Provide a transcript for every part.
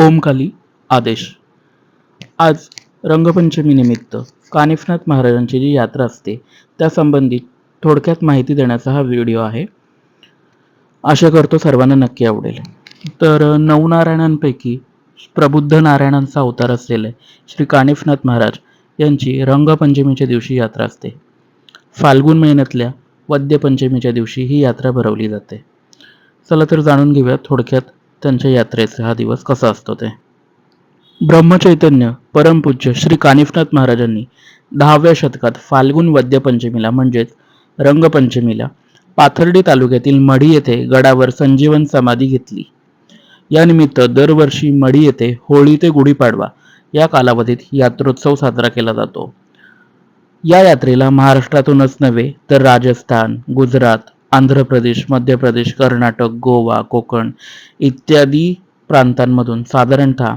ओमकाली आदेश. आज रंगपंचमीनिमित्त कानिफनाथ महाराजांची जी यात्रा असते त्यासंबंधित थोडक्यात माहिती देण्याचा हा व्हिडिओ आहे. आशा करतो सर्वांना नक्की आवडेल. तर नवनारायणांपैकी प्रबुद्ध नारायणांचा अवतार असलेले श्री कानिफनाथ महाराज यांची रंगपंचमीच्या दिवशी यात्रा असते. फाल्गुन महिन्यातल्या वद्यपंचमीच्या दिवशी ही यात्रा भरवली जाते. चला तर जाणून घेऊया थोडक्यात त्यांच्या यात्रेचा हा दिवस कसा असतो ते? ब्रह्मचैतन्य परमपूज्य श्री कानिफनाथ महाराजांनी दहाव्या शतकात फाल्गुन वद्यपंचमीला म्हणजेच रंगपंचमीला पाथर्डी तालुक्यातील मढी येथे गडावर संजीवन समाधी घेतली. यानिमित्त दरवर्षी मढी येथे होळी ते गुढीपाडवा या कालावधीत यात्रोत्सव साजरा केला जातो. या यात्रेला महाराष्ट्रातूनच नव्हे तर राजस्थान गुजरात आंध्र प्रदेश मध्य प्रदेश कर्नाटक गोवा कोकण इत्यादी प्रांतांमधून साधारणतः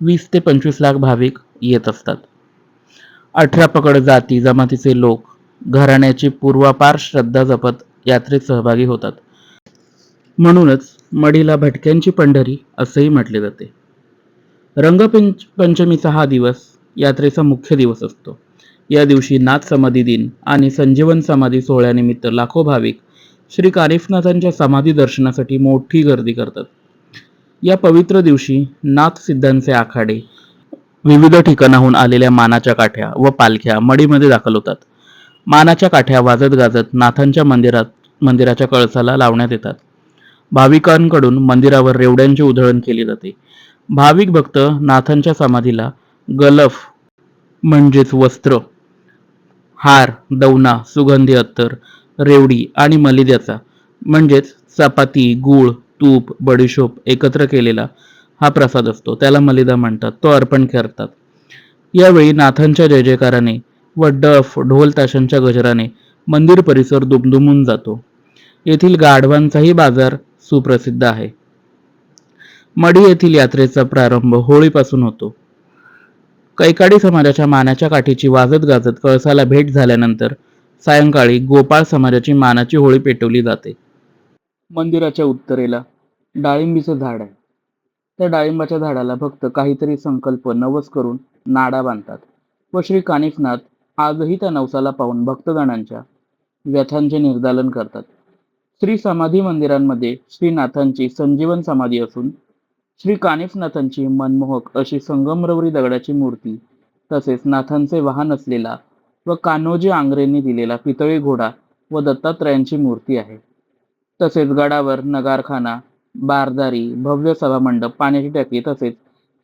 वीस ते पंचवीस लाख भाविक येत असतात. अठरा पकड जाती जमातीचे लोक घराण्याची पूर्वापार श्रद्धा जपत यात्रेत सहभागी होतात. म्हणूनच मढीला भटक्यांची पंढरी असेही म्हटले जाते. रंगपंच पंचमीचा हा दिवस यात्रेचा मुख्य दिवस असतो. या दिवशी नाथ समाधी दिन आणि संजीवन समाधी सोहळ्यानिमित्त लाखो भाविक श्री कारिफनाथांच्या समाधी दर्शनासाठी मोठी गर्दी करतात. या पवित्र दिवशी नाथ सिद्धांचे आखाडे विविध ठिकाणाहून आलेल्या मानाच्या काठ्या व पालख्या मडीमध्ये दाखल होतात. मानाच्या काठ्या वाजत गाजत नाथांच्या मंदिरात मंदिराच्या कळसाला लावण्यात येतात. भाविकांकडून मंदिरावर रेवड्यांची उधळण केली जाते. भाविक भक्त नाथांच्या समाधीला गलफ म्हणजेच वस्त्र हार दवना सुगंधी अत्तर रेवडी आणि मलिद्याचा म्हणजेच चपाती गूळ तूप बडीशोप एकत्र केलेला हा प्रसाद असतो. त्याला मलिदा म्हणतात. तो अर्पण करतात. यावेळी नाथांच्या जय जयकाराने व डफ ढोल ताशांच्या गजराने मंदिर परिसर दुमदुमून जातो. येथील गाढवांचाही बाजार सुप्रसिद्ध आहे. मढी येथील यात्रेचा प्रारंभ होळीपासून होतो. कैकाडी समाजाच्या मानाच्या काठीची वाजत गाजत कळसाला भेट झाल्यानंतर सायंकाळी गोपाळ समाजाची मानाची होळी पेटवली जाते. मंदिराच्या उत्तरेला डाळिंबीचं झाड आहे. त्या डाळिंबाच्या झाडाला फक्त काहीतरी संकल्प नवस करून नाडा बांधतात व श्री कानिफनाथ आजही त्या नवसाला पाहून भक्तगणांच्या व्यथांचे निर्दालन करतात. श्री समाधी मंदिरांमध्ये श्रीनाथांची संजीवन समाधी असून श्री कानिफनाथांची मनमोहक अशी संगमरवरी दगडाची मूर्ती तसेच नाथांचे वाहन असलेला व कान्होजी आंग्रेंनी दिलेला पितळी घोडा व दत्तात्रयांची मूर्ती आहे. तसेच गडावर नगारखाना बारदारी भव्य सभामंडप पाण्याची टाकी तसेच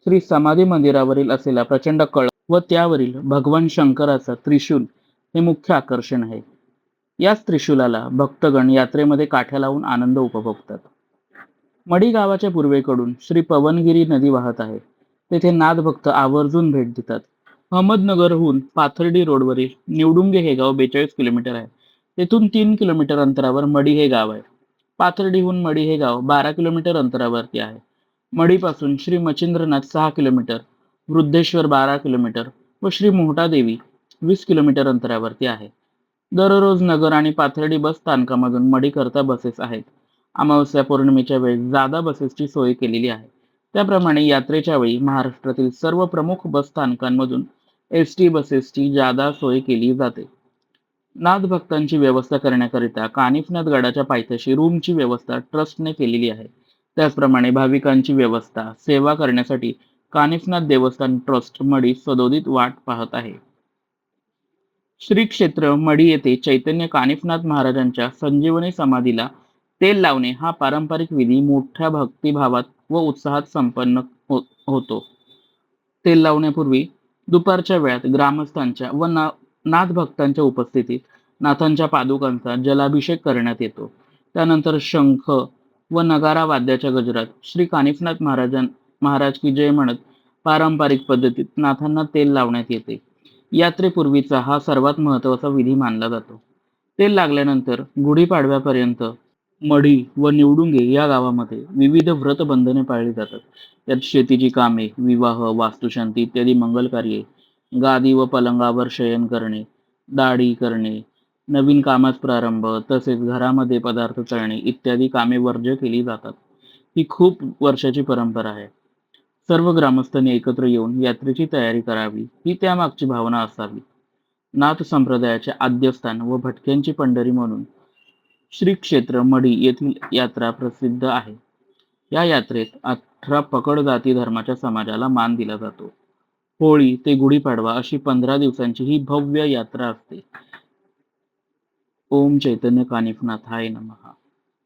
श्री समाधी मंदिरावरील असलेला प्रचंड कळ व त्यावरील भगवान शंकराचा त्रिशूल हे मुख्य आकर्षण आहे. याच त्रिशूलाला भक्तगण यात्रेमध्ये काठ्या लावून आनंद उपभोगतात. मडी गावाच्या पूर्वेकडून श्री पवनगिरी नदी वाहत आहे. तेथे नाथभक्त आवर्जून भेट देतात. अहमदनगरहून पाथर्डी रोडवरील निवडुंगे हे गाव बेचाळीस किलोमीटर आहे. तेथून तीन किलोमीटर अंतरावर मडी हे गाव आहे. पाथर्डीहून मडी हे गाव बारा किलोमीटर अंतरावरती आहे. मडीपासून श्री मच्छिंद्रनाथ सहा किलोमीटर वृद्धेश्वर बारा किलोमीटर व श्री मोहटादेवी वीस किलोमीटर अंतरावरती आहे. दररोज नगर आणि पाथर्डी बस स्थानकामधून मडीकरता बसेस आहेत. अमावस्या पौर्णिमेच्या वेळी जादा बसेसची सोय केलेली आहे. त्याप्रमाणे यात्रेच्या वेळी महाराष्ट्रातील सर्व प्रमुख बस स्थानकांमधून एस टी बसेसची जादा सोय केली जाते. नाथ भक्तांची व्यवस्था करण्याकरिता कानिफनाथ गडाच्या पायथ्याशी रूमची व्यवस्था ट्रस्टने केलेली आहे. त्याचप्रमाणे भाविकांची व्यवस्था सेवा करण्यासाठी कानिफनाथ देवस्थान ट्रस्ट मडी सदोदित वाट पाहत आहे. श्री क्षेत्र मडी येथे चैतन्य कानिफनाथ महाराजांच्या संजीवनी समाधीला तेल लावणे हा पारंपरिक विधी मोठ्या भक्तिभावात व उत्साहात संपन्न हो होतो. तेल लावण्यापूर्वी दुपारच्या वेळात ग्रामस्थांच्या व ना नाथ भक्तांच्या उपस्थितीत नाथांच्या पादुकांचा जलाभिषेक करण्यात येतो. त्यानंतर शंख व नगारा वाद्याच्या गजरात श्री कानिफनाथ महाराजां महाराज की जय म्हणत पारंपरिक पद्धतीत नाथांना तेल लावण्यात येते. यात्रेपूर्वीचा हा सर्वात महत्त्वाचा विधी मानला जातो. तेल लागल्यानंतर गुढीपाडव्यापर्यंत मढी व निवडुंगे या गावामध्ये विविध व्रत बंधने पाळली जातात. त्यात शेतीची कामे विवाह वास्तुशांती इत्यादी मंगल कार्ये गादी व पलंगावर शयन करणे दाढी करणे नवीन कामास प्रारंभ तसेच घरामध्ये पदार्थ चळणे इत्यादी कामे वर्ज्य केली जातात. ही खूप वर्षाची परंपरा आहे. सर्व ग्रामस्थांनी एकत्र येऊन यात्रेची तयारी करावी ही त्यामागची भावना असावी. नाथ संप्रदायाचे आद्यस्थान व भटक्यांची पंढरी म्हणून श्री क्षेत्र मढी येथील यात्रा प्रसिद्ध आहे. या यात्रेत अठरा पकड जाती धर्माच्या समाजाला मान दिला जातो. होळी ते गुढीपाडवा अशी पंधरा दिवसांची ही भव्य यात्रा असते. ओम चैतन्य कानिफनाथाय नमः.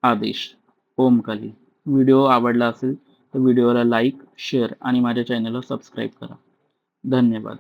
आदेश ओम काली. व्हिडिओ आवडला असेल तर व्हिडिओला लाईक शेअर आणि माझ्या चॅनलला सबस्क्राईब करा. धन्यवाद.